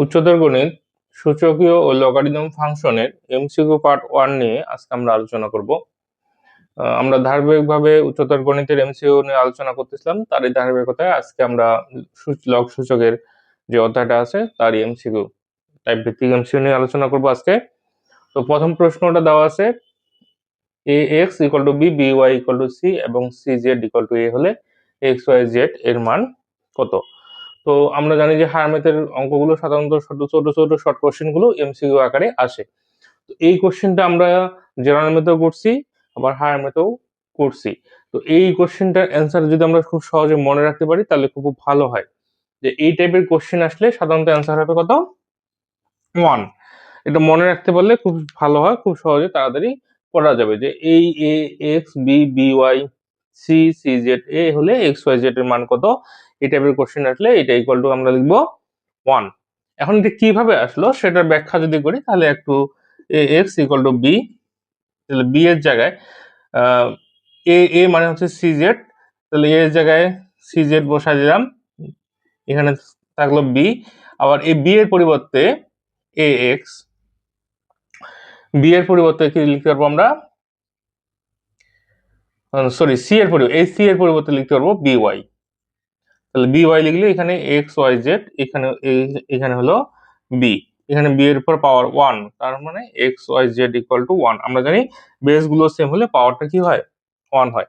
উচ্চতর গণিত, সূচকীয় ও লগারিদম ফাংশনের এমসিকিউ পার্ট ওয়ান নিয়ে আজকে আমরা আলোচনা করব। আমরা ধারাবাহিকভাবে উচ্চতর গণিতের এমসিকিউ নিয়ে আলোচনা করতেছিলাম, তারই ধারাবাহিকতায় আজকে আমরা লগ সূচকের যে অধ্যায়টা আছে, তারই এমসিকিউ টাইপ ভিত্তিক এমসিকিউ নিয়ে আলোচনা করব আজকে। তো প্রথম প্রশ্নটা দেওয়া আছে A X equal to B B Y equal to C এবং C Z equal to A হলে এক্স ওয়াই জেড এর মান কত? তো আমরা জানি যে হায়ার ম্যাথের অঙ্কগুলো সাধারণত ছোট ছোট ছোট শর্ট কোশ্চেনগুলো এমসিকিউ আকারে আসে। তো এই কোশ্চেনটা আমরা জেনারেল ম্যাথেও করছি, আবার হায়ার করছি। তো এই কোশ্চেনটার অ্যান্সার যদি আমরা খুব সহজে মনে রাখতে পারি, তাহলে খুব ভালো হয়। যে এই টাইপের কোশ্চেন আসলে সাধারণত অ্যান্সার হবে কত? ওয়ান এটা মনে রাখতে পারলে খুব ভালো হয়, খুব সহজে তাড়াতাড়ি করা যাবে যে এই A X B B Y C C Z A হলে এক্স ওয়াই জেড এর মান কত? এই টাইপের কোশ্চেন আসলে এটা ইকুয়াল টু আমরা লিখব ওয়ান এখন এটা কীভাবে আসলো সেটার ব্যাখ্যা যদি করি তাহলে একটু A X equal to B তাহলে বি এর জায়গায় এ এ মানে হচ্ছে সি জেড তাহলে এ এর জায়গায় সি জেড বসাই দিলাম, এখানে থাকল বি আবার এই বি এর পরিবর্তে এ এক্স বি এর পরিবর্তে কি লিখতে পারব আমরা? সরি সি এর পরিবর্তে এই সি এর পরিবর্তে লিখতে পারব বি ওয়াই তাহলে বি ওয়াই লিখলে এখানে এক্স ওয়াই জেড এখানে এখানে হলো বি এখানে বি এর উপর পাওয়ার ওয়ান তার মানে X Y Z equal to one আমরা জানি বেসগুলো সেম হলে পাওয়ারটা কি হয়? ওয়ান হয়।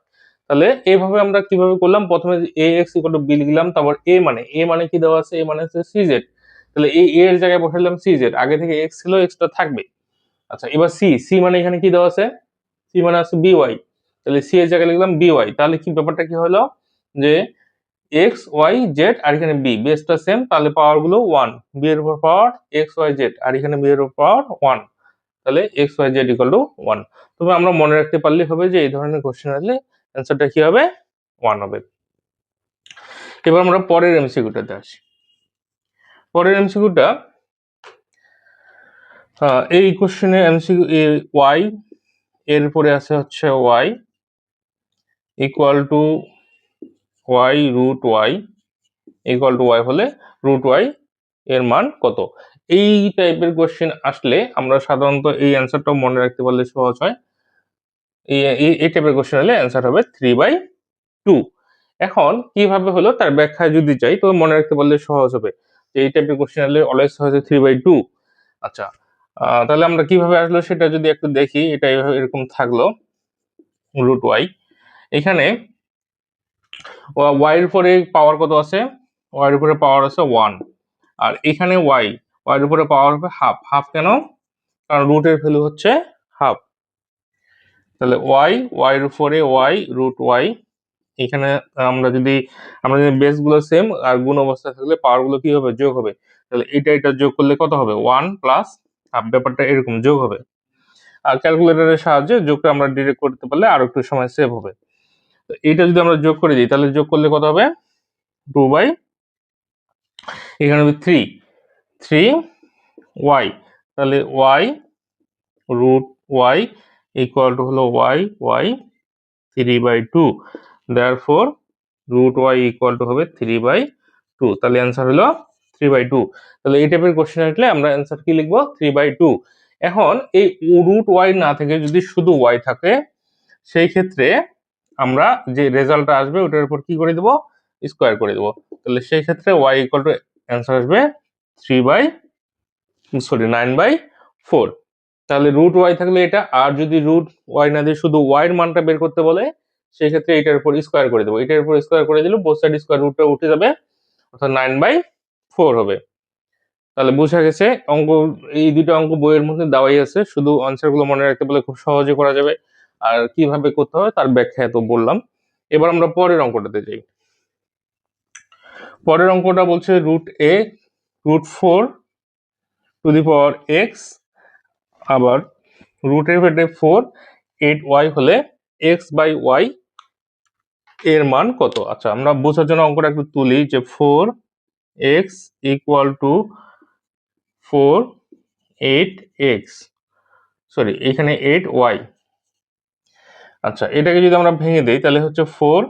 তাহলে এইভাবে আমরা কীভাবে করলাম? প্রথমে A X equal to B লিখলাম, তারপর এ মানে এ মানে কি দেওয়া আছে? এ মানে হচ্ছে সি জেড তাহলে এই এ এর জায়গায় বসালাম সি জেড আগে থেকে এক্স ছিল এক্সটা থাকবে। আচ্ছা এবার সি সি মানে এখানে কি দেওয়া আছে? সি মানে আছে বি ওয়াই তাহলে সি এর জায়গায় লিখলাম বি ওয়াই তাহলে কি ব্যাপারটা কি হলো? যে এক্স ওয়াই জেড আর এখানে বি বেসটা সেম তাহলে পাওয়ারগুলো ওয়ান বি এর উপর পাওয়ার এক্স ওয়াই জেড আর এখানে বি এর উপর পাওয়ার ওয়ান তাহলে X Y Z equal to one তবে আমরা মনে রাখতে পারলে হবে যে এই ধরনের কোশ্চেন আসলে অ্যান্সারটা কি হবে? ওয়ান হবে। এবার আমরা পরের এমসিকিউটাতে আসি। পরের এমসিকিউটা এই কোশ্চেনে এমসিকিউ ওয়াই এর পরে আছে হচ্ছে Y equal to Y root Y equal to Y হলে রুট ওয়াই এর মান কত? এই টাইপের কোশ্চেন আসলে আমরা সাধারণত এই অ্যান্সারটাও মনে রাখতে পারলে সহজ হয়। এই টাইপের কোশ্চেন হলে অ্যান্সার হবে থ্রি বাই টু এখন কীভাবে হলো? তার ব্যাখ্যা যদি চাই তো মনে রাখতে পারলে সহজ হবে। এই টাইপের কোশ্চেন হলে অলওয়েজ হচ্ছে থ্রি বাই টু আচ্ছা তাহলে আমরা কীভাবে আসলো সেটা যদি একটু দেখি, এটা এরকম থাকল রুট ওয়াই এখানে ওয়াই এর উপরে পাওয়ার কত আছে? ওয়াই এর উপরে পাওয়ার আছে ওয়ান আর এখানে ওয়াই ওয়াই এর উপরে পাওয়ার হবে হাফ হাফ কেন? কারণ রুটের ভ্যালু হচ্ছে হাফ তাহলে ওয়াই ওয়াই এর উপরে ওয়াই রুট ওয়াই এখানে আমরা যদি আমরা যদি বেসগুলো সেম আর গুণ অবস্থায় থাকলে পাওয়ারগুলো কি হবে? যোগ হবে। তাহলে এটা এটা যোগ করলে কত হবে? ওয়ান প্লাস হাফ ব্যাপারটা এরকম যোগ হবে। আর ক্যালকুলেটরের সাহায্যে যোগটা আমরা ডিরেক্ট করতে পারলে আরও একটু সময় সেভ হবে। এটা যদি আমরা যোগ করে দিই, তাহলে যোগ করলে কত হবে? টু বাই এখানে হবে থ্রি থ্রি ওয়াই তাহলে Y root Y equal to হলো Y Y three by two there four root Y equal to হবে থ্রি বাই টু তাহলে অ্যান্সার হলো থ্রি বাই টু তাহলে এই টাইপের কোশ্চেন আসলে আমরা অ্যান্সার কি লিখব? থ্রি বাই টু এখন এই রুট ওয়াই না থেকে যদি শুধু ওয়াই থাকে, সেই ক্ষেত্রে আমরা যে রেজাল্টটা আসবে, ওটার উপর কি করে দেবো? স্কোয়ার করে দেবো। তাহলে সেই ক্ষেত্রে ওয়াই ইকুয়াল টু অ্যান্সার আসবে three by sorry nine by four তাহলে রুট ওয়াই থাকলে এটা, আর যদি রুট ওয়াই না দিয়ে শুধু ওয়াই এর মানটা বের করতে বলে, সেই ক্ষেত্রে এটার উপর স্কোয়ার করে দেবো। এটার উপর স্কোয়ার করে দিলে বোথ সাইড স্কোয়ার রুটটা উঠে যাবে, অর্থাৎ নাইন বাই ফোর হবে। তাহলে বোঝা গেছে, অঙ্ক, এই দুটো অঙ্ক বইয়ের মধ্যে দেওয়াই আছে। শুধু আনসারগুলো মনে রাখতে বলে খুব সহজে করা যাবে। আর কীভাবে করতে হবে তার ব্যাখ্যা এত বললাম। এবার আমরা পরের অঙ্কটাতে যাই। পরের অঙ্কটা বলছে root A root four to the power X আবার রুটের ভেটে ফোর এইট ওয়াই হলে এক্স বাই ওয়াই এর মান কত? আচ্ছা আমরা বোঝার জন্য অঙ্কটা একটু তুলি যে four X equal to four eight X sorry এখানে এইট ওয়াই আচ্ছা এটাকে যদি আমরা ভেঙে দিই, তাহলে হচ্ছে ফোর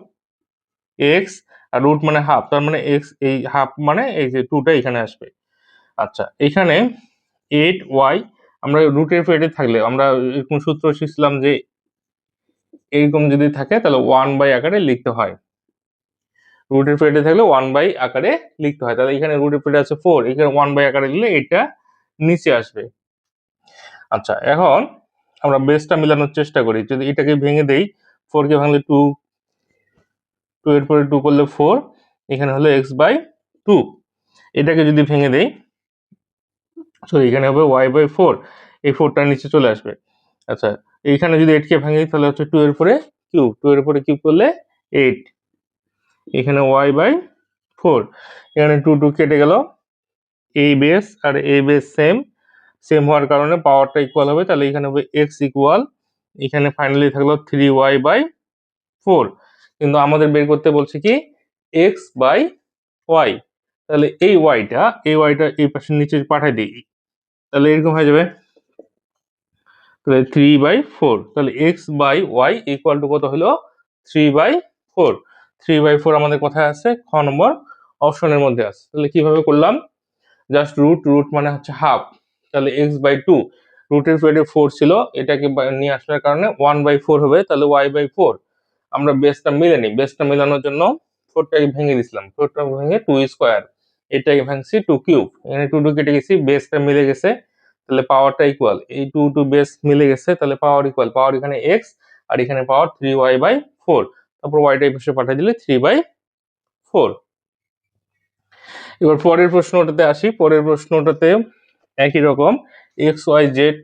এক্স আর রুট মানে হাফ তার মানে এক্স এই হাফ মানে এই যে টুটা এখানে আসবে। আচ্ছা এখানে এইট ওয়াই আমরা রুটের পেটে থাকলে, আমরা এরকম সূত্র শিখছিলাম যে এরকম যদি থাকে, তাহলে ওয়ান বাই আকারে লিখতে হয়। রুটের পেটে থাকলে ওয়ান বাই আকারে লিখতে হয়। তাহলে এখানে রুটের পেটে আছে ফোর এখানে ওয়ান বাই আকারে লিখলে এটা নিচে আসবে। আচ্ছা এখন আমরা বেসটা মেলানোর চেষ্টা করি। যদি এটাকে ভেঙে দেই ফোর কে ভাঙলে টু টু এর পরে টু করলে ফোর এখানে হলো এক্স বাই টু এটাকে যদি ভেঙে দেই সরি এখানে হবে ওয়াই বাই ফোর এই ফোরটার নিচে চলে আসবে। আচ্ছা এইখানে যদি এইটকে ভাঙি, তাহলে হচ্ছে টু এর পরে কিউব টু এর পরে কিউব করলে এইট এখানে ওয়াই বাই ফোর এখানে টু টু কেটে গেল। এই বেস আর এই বেস সেম সেম হওয়ার কারণে পাওয়ারটা ইকুয়াল হবে, তাহলে এখানে হবে এক্স ইকুয়াল এখানে ফাইনালি থাকল থ্রি ওয়াই বাই ফোর কিন্তু আমাদের বের করতে বলছে কি? এক্স বাই ওয়াই তাহলে এই ওয়াইটা এই ওয়াইটা এই পাশের নিচে পাঠাই দিই। তাহলে এরকম হয়ে যাবে। তাহলে থ্রি বাই ফোর তাহলে X by Y equal to কত হলো? Three by four three by four আমাদের কোথায় আছে? খ নম্বর অপশনের মধ্যে আছে। তাহলে কীভাবে করলাম? জাস্ট রুট রুট মানে হচ্ছে হাফ তাহলে এক্স বাই টু রুটের পেটে ফোর ছিল, এটাকে নিয়ে আসার কারণে ওয়ান বাই ফোর হবে, তাহলে ওয়াই বাই ফোর আমরা বেসটা মিলে নিই বেসটা মেলানোর জন্য ফোরটাকে ভেঙে দিছিলাম ফোরটা ভেঙে টু স্কোয়ার এটাকে ভাঙছি টু কিউব এখানে টু টু কেটে গেছি বেসটা মিলে গেছে, তাহলে পাওয়ারটা ইকুয়াল এই টু টু বেস মিলে গেছে, তাহলে পাওয়ার ইকুয়াল পাওয়ার এখানে এক্স আর এখানে power three Y by four তারপর ওয়াইটা এই পাশে পাঠিয়ে দিলে থ্রি বাই ফোর এবার পরের প্রশ্নটাতে আসি, পরের প্রশ্নটাতে একই রকম। X Y Z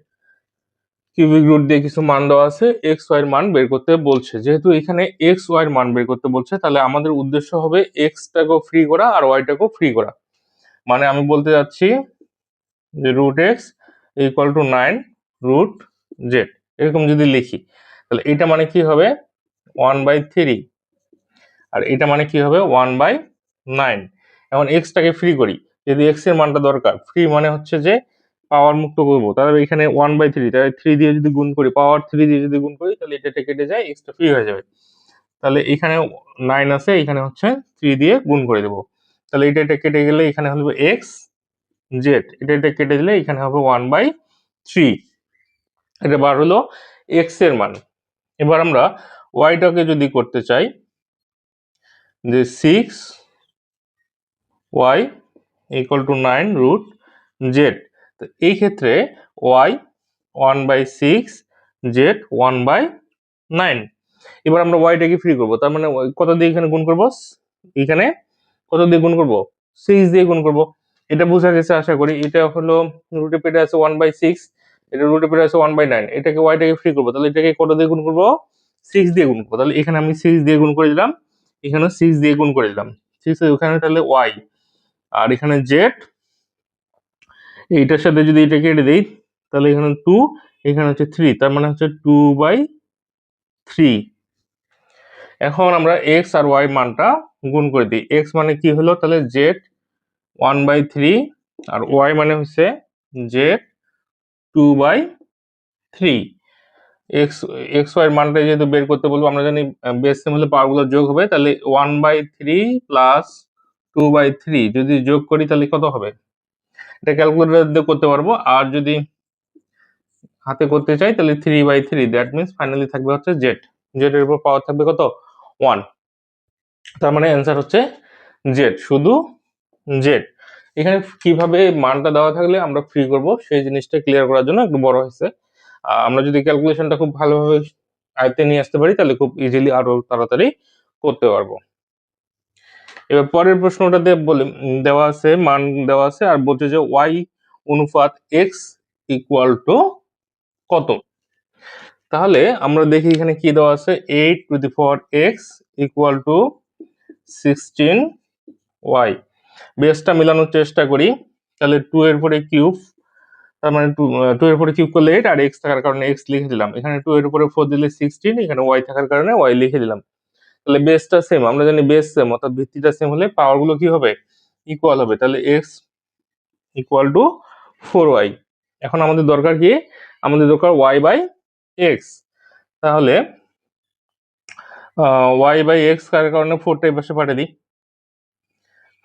cubic root দিয়ে কিছু মান দেওয়া আছে এক্স ওয়াই এর মান বের করতে বলছে। যেহেতু এখানে এক্স ওয়াই এর মান বের করতে বলছে, তাহলে আমাদের উদ্দেশ্য হবে এক্সটাকেও ফ্রি করা আর ওয়াইটাকেও ফ্রি করা। মানে আমি বলতে যাচ্ছি যে root X equal to nine root Z এরকম যদি লিখি, তাহলে এটা মানে কি হবে? ওয়ান বাই থ্রি আর এটা মানে কি হবে? ওয়ান বাই নাইন এখন এক্সটাকে ফ্রি করি। যদি এক্সের মানটা দরকার ফ্রি মানে হচ্ছে যে পাওয়ার মুক্ত করব। তাহলে এখানে ওয়ান বাই থ্রি তাহলে থ্রি দিয়ে যদি গুণ করি পাওয়ার থ্রি দিয়ে যদি গুণ করি, তাহলে এটা কেটে যায় এক্সটা ফ্রি হয়ে যাবে। তাহলে এখানে নাইন আছে, এখানে হচ্ছে থ্রি দিয়ে গুণ করে দেবো। তাহলে এটা এটা কেটে গেলে এখানে হবে এক্স জেড এটা এটা কেটে দিলে এখানে হবে ওয়ান বাই থ্রি এটা বার হলো এক্সের মান। এবার আমরা ওয়াইটাকে যদি করতে চাই, যে six Y equal to nine root Z তো এই ক্ষেত্রে Y one by six Z one by nine এবার আমরা ওয়াইটাকে ফ্রি করব। তার মানে কত দিয়ে এখানে গুণ করব? এখানে কত দিয়ে গুণ করব? সিক্স দিয়ে গুণ করব। এটা বোঝা গেছে আশা করি। এটা হলো রুটে পেটে আছে ওয়ান বাই সিক্স এটা রুটে পেটে আছে ওয়ান বাই নাইন এটাকে ওয়াইটাকে ফ্রি করব। তাহলে এটাকে কত দিয়ে গুণ করব? সিক্স দিয়ে গুণ করব। তাহলে এখানে আমি সিক্স দিয়ে গুণ করে দিলাম। এখানে সিক্স দিয়ে গুণ করে দিলাম। সিক্স ওখানে তাহলে ওয়াই আর এখানে জেড, এইটার সাথে যদি এটা কেটে দিই, তাহলে এখানে টু, এখানে হচ্ছে থ্রি, তার মানে হচ্ছে টু বাই থ্রি। এখন আমরা এক্স আর ওয়াই মানটা গুণ করে দিই। এক্স মানে কি হলো? তাহলে জেড ওয়ান বাই থ্রি, আর ওয়াই মানে হচ্ছে Z two by three. X X Y মানটা যেহেতু বের করতে বলব, আমরা জানি বেস সেম হলে পাওয়ারগুলো যোগ হবে, তাহলে one by three plus two by three যদি যোগ করি তাহলে কত হবে? এটা ক্যালকুলেটর দিয়ে করতে পারব। আর যদি হাতে করতে চাই তাহলে three by three that means finally থাকবে হচ্ছে জেড জেড এর উপর পাওয়ার থাকবে কত? ওয়ান তার মানে অ্যান্সার হচ্ছে জেড শুধু জেড এখানে কীভাবে মানটা দেওয়া থাকলে আমরা ফ্রি করব, সেই জিনিসটা ক্লিয়ার করার জন্য একটু বড় হয়েছে। আমরা যদি ক্যালকুলেশনটা খুব ভালোভাবে আয়ত্তে নিয়ে আসতে পারি তাহলে খুব ইজিলি আরও তাড়াতাড়ি করতে পারব। এবার পরের প্রশ্নটাতে বলে দেওয়া আছে, মান দেওয়া আছে, আর বলছে যে ওয়াই অনুপাত এক্স ইকুয়াল টু কত? তাহলে আমরা দেখি এখানে কি দেওয়া আছে eight to the power X equal to sixteen Y বেসটা মেলানোর চেষ্টা করি। তাহলে টু এর পরে কিউব তার মানে টু টু এর পরে কিউব করলে এইট আর এক্স থাকার কারণে এক্স লিখে দিলাম। এখানে টু এর উপরে ফোর দিলে সিক্সটিন এখানে ওয়াই থাকার কারণে ওয়াই লিখে দিলাম। তাহলে বেসটা সেম আমরা জানি বেস সেম অর্থাৎ ভিত্তিটা সেম হলে পাওয়ারগুলো কি হবে? ইকুয়াল হবে। তাহলে X equal to four Y এখন আমাদের দরকার কি? আমাদের দরকার ওয়াই বাই এক্স তাহলে ওয়াই বাই এক্স কার কারণে ফোরটা এই পাশে পাঠিয়ে দিই?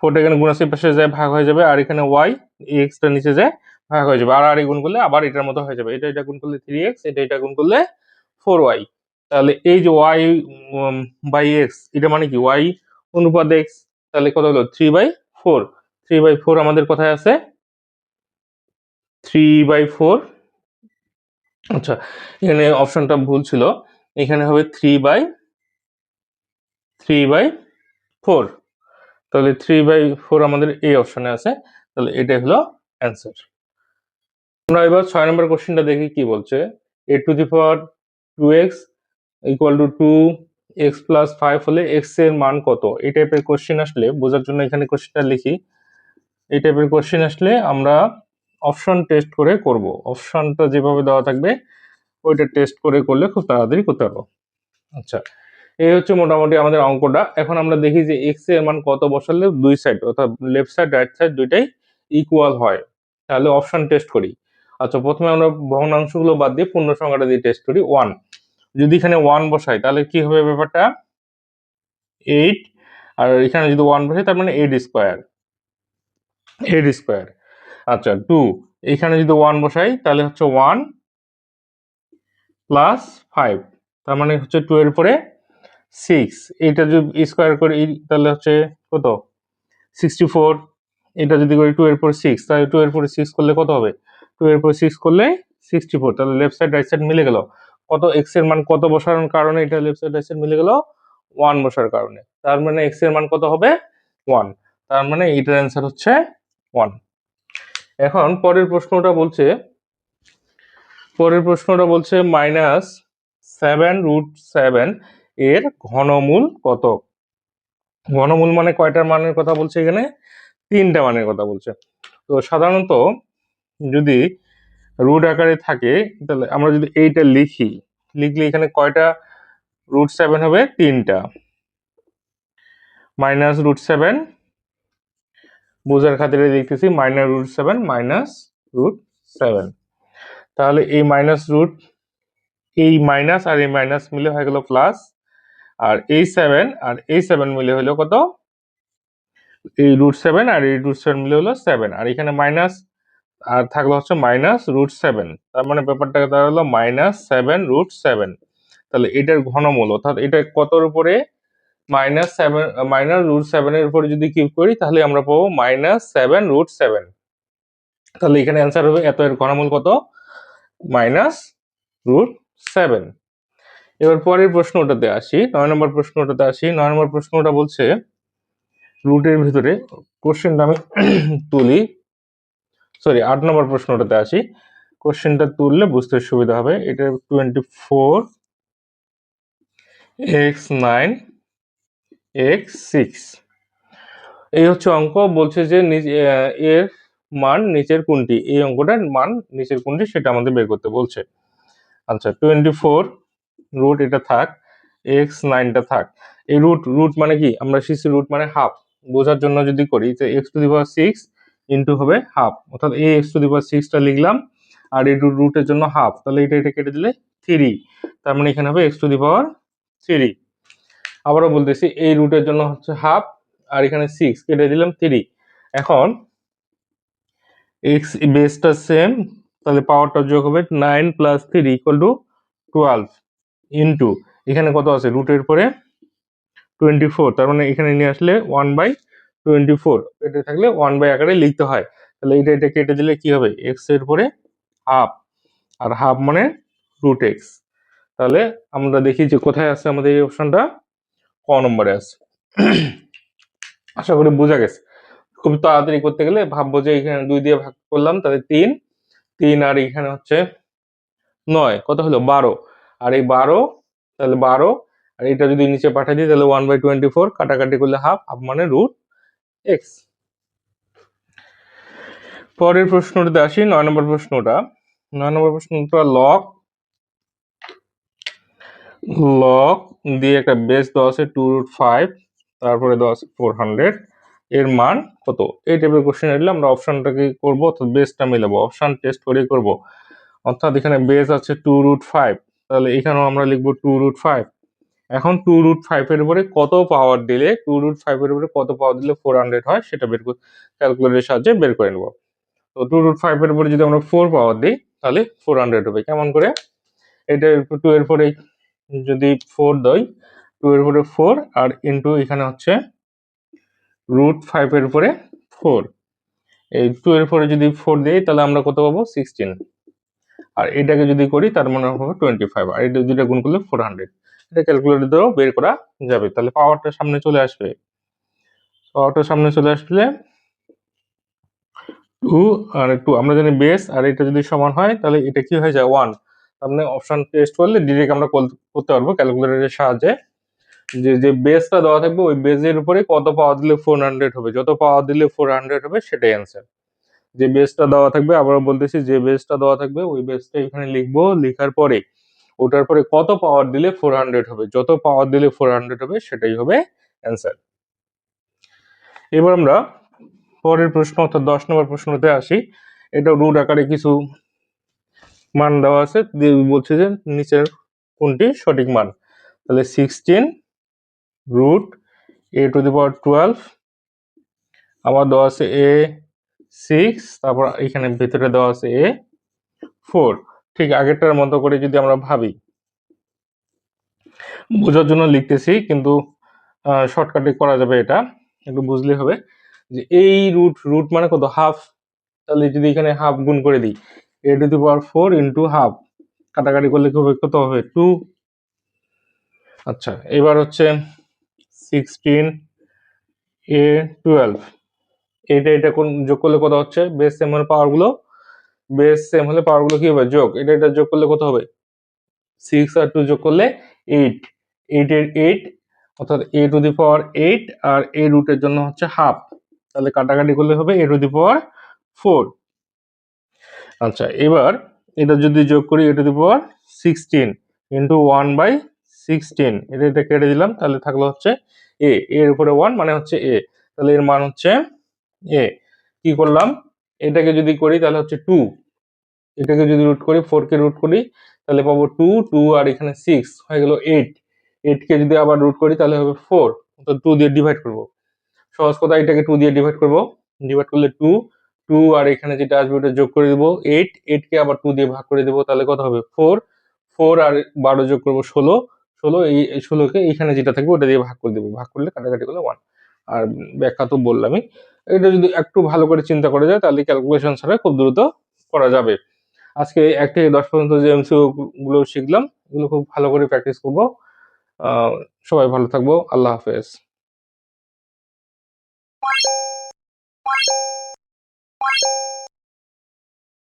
ফোরটা এখানে গুণাশীর পাশে যায়, ভাগ হয়ে যাবে, আর এখানে ওয়াই এক্সটা নিচে যায়, ভাগ হয়ে যাবে। আর আর গুণ করলে আবার এটার মতো হয়ে যাবে। এটা এটা গুণ করলে থ্রি এক্স এটা এটা গুণ করলে ফোর ওয়াই তাহলে এই যে ওয়াই বাই এক্স এটা মানে কি? ওয়াই অনুপাত এক্স তাহলে কত হলো? Three by four three by four আমাদের কোথায় আছে? থ্রি বাই ফোর আচ্ছা এখানে অপশনটা ভুল ছিল। এখানে হবে three by three by four তাহলে থ্রি বাই ফোর আমাদের এই অপশনে আছে। তাহলে এটাই হলো অ্যান্সার আমরা এবার ছয় নম্বর কোশ্চেনটা দেখি কি বলছে। A to the power two X equal to two X plus five হলে এক্সের মান কত? এই টাইপের কোশ্চেন আসলে, বোঝার জন্য এখানে কোশ্চেনটা লিখি। এই টাইপের কোশ্চেন আসলে আমরা অপশন টেস্ট করে করব। অপশনটা যেভাবে দেওয়া থাকবে, ওইটা টেস্ট করে করলে খুব তাড়াতাড়ি করতে পারব। আচ্ছা এই হচ্ছে মোটামুটি আমাদের অঙ্কটা। এখন আমরা দেখি যে এক্সের মান কত বসালে দুই সাইড অর্থাৎ লেফট সাইড রাইট সাইড দুইটাই ইকুয়াল হয়। তাহলে অপশন টেস্ট করি। আচ্ছা প্রথমে আমরা ভগ্নাংশগুলো বাদ দিয়ে পূর্ণ সংখ্যাটা দিয়ে টেস্ট করি। ওয়ান যদি এখানে ওয়ান বসাই, তাহলে কি হবে ব্যাপারটা? এইট আর এখানে যদি ওয়ান বসাই, তার মানে এইট স্কোয়ার এইট স্কোয়ার আচ্ছা টু এখানে যদি ওয়ান বসাই, তাহলে হচ্ছে ওয়ান প্লাস ফাইভ তার মানে হচ্ছে টু এর পরে সিক্স এটা যদি স্কোয়ার করি তাহলে হচ্ছে কত? সিক্সটি ফোর এটা যদি করি টু এর পরে সিক্স তাহলে টু এর পরে সিক্স করলে কত হবে? টু এর পরে সিক্স করলে সিক্সটি ফোর তাহলে লেফট সাইড রাইট সাইড মিলে গেল। কত এক্সের মান কত বসার কারণে এটা লেফট সাইড রাইট সাইড মিলে গেল ওয়ান বসার কারণে। তার মানে এক্সের মান কত হবে? ওয়ান তার মানে এটার অ্যান্সার হচ্ছে ওয়ান এখন পরের প্রশ্নটা বলছে, পরের প্রশ্নটা বলছে মাইনাস সেভেন রুট সেভেন এর ঘনমূল কত? ঘনমূল মানে কয়টার মানের কথা বলছে এখানে? তিনটা মানের কথা বলছে। তো সাধারণত যদি রুট আকারে থাকে, তাহলে আমরা যদি এইটা লিখি, লিখলে এখানে কয়টা? রুট সেভেন হবে তিনটা। মাইনাস রুট সেভেন বোঝার খাতিরে লিখতেছি minus root seven minus root seven তাহলে এই মাইনাস রুট এই মাইনাস আর এই মাইনাস মিলে হয়ে গেল প্লাস আর এই সেভেন আর এই সেভেন মিলে হলো কত? এই রুট সেভেন আর এই রুট সেভেন মিলে হলো সেভেন আর এখানে মাইনাস আর থাকল হচ্ছে মাইনাস রুট সেভেন তার মানে ব্যাপারটা দাঁড়াল মাইনাস সেভেন রুট সেভেন তাহলে এটার ঘনমূল, অর্থাৎ এটা কতর উপরে? মাইনাস সেভেন মাইনাস রুট সেভেনের উপরে যদি কিউব করি, তাহলে আমরা পাবো মাইনাস সেভেন রুট সেভেন তাহলে এখানে অ্যান্সার হবে, এত এর ঘনমূল কত? মাইনাস রুট সেভেন এবার পরের প্রশ্নটাতে আসি, নয় নম্বর প্রশ্নটাতে আসি। নয় নম্বর প্রশ্নটা বলছে রুটের ভিতরে কোশ্চেনটা আমি তুলি। সরি আট নম্বর প্রশ্নটাতে আসি। কোশ্চেনটা তুললে বুঝতে সুবিধা হবে। এটা twenty four X nine X six এই হচ্ছে অঙ্ক, বলছে যে এর মান নিচের কোনটি? এই অঙ্কটার মান নিচের কোনটি সেটা আমাদের বের করতে বলছে। আচ্ছা টোয়েন্টি ফোর রুট এটা থাক এক্স নাইনটা থাক। এই রুট রুট মানে কি? আমরা শিখছি রুট মানে হাফ বোঝার জন্য যদি করি যে X to the power six into হবে হাফ অর্থাৎ এই এক্স টু দি পাওয়ার সিক্সটা লিখলাম, আর এই রুটের জন্য হাফ তাহলে এটা এটা কেটে দিলে থ্রি তার মানে এখানে হবে X to the power three আবারও বলতেছি, এই রুটের জন্য হচ্ছে হাফ আর এখানে সিক্স কেটে দিলাম থ্রি এখন এক্স বেসটা সেম তাহলে পাওয়ারটা যোগ হবে nine plus three equal to twelve into এখানে কত আছে? রুটের পরে টোয়েন্টি ফোর তার মানে এখানে নিয়ে আসলে ওয়ান বাই টোয়েন্টি ফোর, এটা থাকলে ওয়ান বাই আকারে লিখতে হয়। তাহলে এটা এটা কেটে দিলে কি হবে? এক্সের পরে হাফ আর হাফ মানে রুট এক্স তাহলে আমরা দেখি যে কোথায় আছে আমাদের এই অপশনটা ক নম্বরে আছে। আশা করি বোঝা গেছে। খুব তাড়াতাড়ি করতে গেলে ভাববো যে এখানে দুই দিয়ে ভাগ করলাম, তাহলে তিন। তিন আর এখানে হচ্ছে নয়, কত হলো? বারো। আর এই বারো, তাহলে বারো। আর এটা যদি নিচে পাঠিয়ে দিই, তাহলে ওয়ান বাই টোয়েন্টি ফোর কাটাকাটি করলে হাফ হাফ মানে রুট এক্স পরের প্রশ্নটাতে আসি, নয় নম্বর প্রশ্নটা। নয় নম্বর প্রশ্নটা লক লক দিয়ে একটা বেস দেওয়া আছে টু রুট ফাইভ তারপরে দেওয়া আছে ফোর হান্ড্রেড এর মান কত? এই টাইপের কোশ্চেন এলে আমরা অপশনটাকে করব? অর্থাৎ বেসটা মিলাবো। অপশান টেস্ট করেই করব। অর্থাৎ এখানে বেস আছে টু রুট ফাইভ তাহলে এখানেও আমরা লিখব টু রুট ফাইভ এখন টু রুট ফাইভের উপরে কত পাওয়ার দিলে টু রুট ফাইভের উপরে কত পাওয়ার দিলে ফোর হান্ড্রেড হয়, সেটা বের করে ক্যালকুলেটরের সাহায্যে বের করে নেব। তো টু রুট ফাইভের উপরে যদি আমরা ফোর পাওয়ার দিই, তাহলে ফোর হান্ড্রেড হবে। কেমন করে? এটা টু এর পরে যদি ফোর দেয় টু এর উপরে ফোর আর ইন্টু এখানে হচ্ছে রুট ফাইভের উপরে ফোর এই টু এর পরে যদি ফোর দিই, তাহলে আমরা কত পাবো? সিক্সটিন আর এটাকে যদি করি, তার মানে হবে টোয়েন্টি ফাইভ আর এটা দুইটা গুণ করলে ফোর হান্ড্রেড এটা ক্যালকুলেটর দিয়েও বের করা যাবে। তাহলে পাওয়ারটা সামনে চলে আসবে। পাওয়ারটা সামনে চলে আসলে টু আর টু আমরা জানি বেস আর এটা যদি সমান হয়, তাহলে এটা কি হয়ে যায়? ওয়ান তাহলে অপশন টেস্ট করলে ডিরেক্ট আমরা করতে পারব ক্যালকুলেটরের সাহায্যে। যে যে বেসটা দেওয়া থাকবে, ওই বেসের উপরে কত পাওয়ার দিলে ফোর হান্ড্রেড হবে? যত পাওয়ার দিলে ফোর হান্ড্রেড হবে, সেটাই অ্যান্সার যে বেসটা দেওয়া থাকবে আবার বলতেছি, যে বেসটা দেওয়া থাকবে, ওই বেসটা এখানে লিখব। লেখার পরে ওটার পরে কত পাওয়ার দিলে ফোর হান্ড্রেড হবে? যত পাওয়ার দিলে ফোর হান্ড্রেড হবে, সেটাই হবে অ্যান্সার এবার আমরা পরের প্রশ্ন, অর্থাৎ দশ নম্বর প্রশ্নতে আসি। এটা রুট আকারে কিছু মান দেওয়া আছে। বলছে যে নিচের কোনটি সঠিক মান? তাহলে sixteen root a to the power twelve আবার দেওয়া আছে এ সিক্স তারপর এখানে ভেতরে দেওয়া আছে এ ফোর ঠিক আগেরটার মতো করে যদি আমরা ভাবি। বোঝার জন্য লিখতেছি, কিন্তু শর্টকাটে করা যাবে এটা। একটু বুঝলে হবে যে এই রুট রুট মানে কত? হাফ তাহলে যদি এখানে হাফ গুণ করে দিই a to the power four into half কাটাকাটি করলে হবে? কত হবে? টু আচ্ছা এবার হচ্ছে সিক্সটিন এ টুয়েলভ এটা এটা কোন যোগ করলে কত হচ্ছে? বেস সেম হলে পাওয়ারগুলো বেস সেম হলে পাওয়ারগুলো কি হবে? যোগ। এটা এটা যোগ করলে কত হবে? সিক্স আর টু যোগ করলে এইট এইট এর এইট অর্থাৎ এ টু দি পাওয়ার এইট আর এ রুটের জন্য হচ্ছে হাফ তাহলে কাটাকাটি করলে হবে এ টু দি পাওয়ার ফোর আচ্ছা এবার এটা যদি যোগ করি a to the power sixteen into one by sixteen এটা এটা কেটে দিলাম, তাহলে থাকল হচ্ছে এ এর উপরে ওয়ান মানে হচ্ছে এ তাহলে এর মান হচ্ছে এ কি করলাম? এটাকে যদি করি, তাহলে হচ্ছে টু এটাকে যদি রুট করি ফোর কে রুট করি, তাহলে পাবো টু টু আর এখানে সিক্স হয়ে গেল এইট এইট কে যদি আবার রুট করি, তাহলে হবে ফোর তো টু দিয়ে ডিভাইড করব। সহজ কথা, এটাকে টু দিয়ে ডিভাইড করব। ডিভাইড করলে টু টু আর এখানে যেটা আসবে, ওটা যোগ করে দেবো। এইট এইট কে আবার টু দিয়ে ভাগ করে দেবো, তাহলে কত হবে? ফোর ফোর আর বারো যোগ করব ষোলো। ষোলো এই ষোলোকে এইখানে যেটা থাকবে, ওটা দিয়ে ভাগ করে দেবো। ভাগ করলে কাটাকাটি করলে ওয়ান আর ব্যাখ্যা তো বললামই। এটা যদি একটু ভালো করে চিন্তা করা যায়, তাহলে ক্যালকুলেশন ছাড়া খুব দ্রুত করা যাবে। আজকে এক থেকে দশ পর্যন্ত যে গুলো শিখলাম, এগুলো খুব ভালো করে প্র্যাকটিস করব। সবাই ভালো থাকব। আল্লাহ হাফেজ।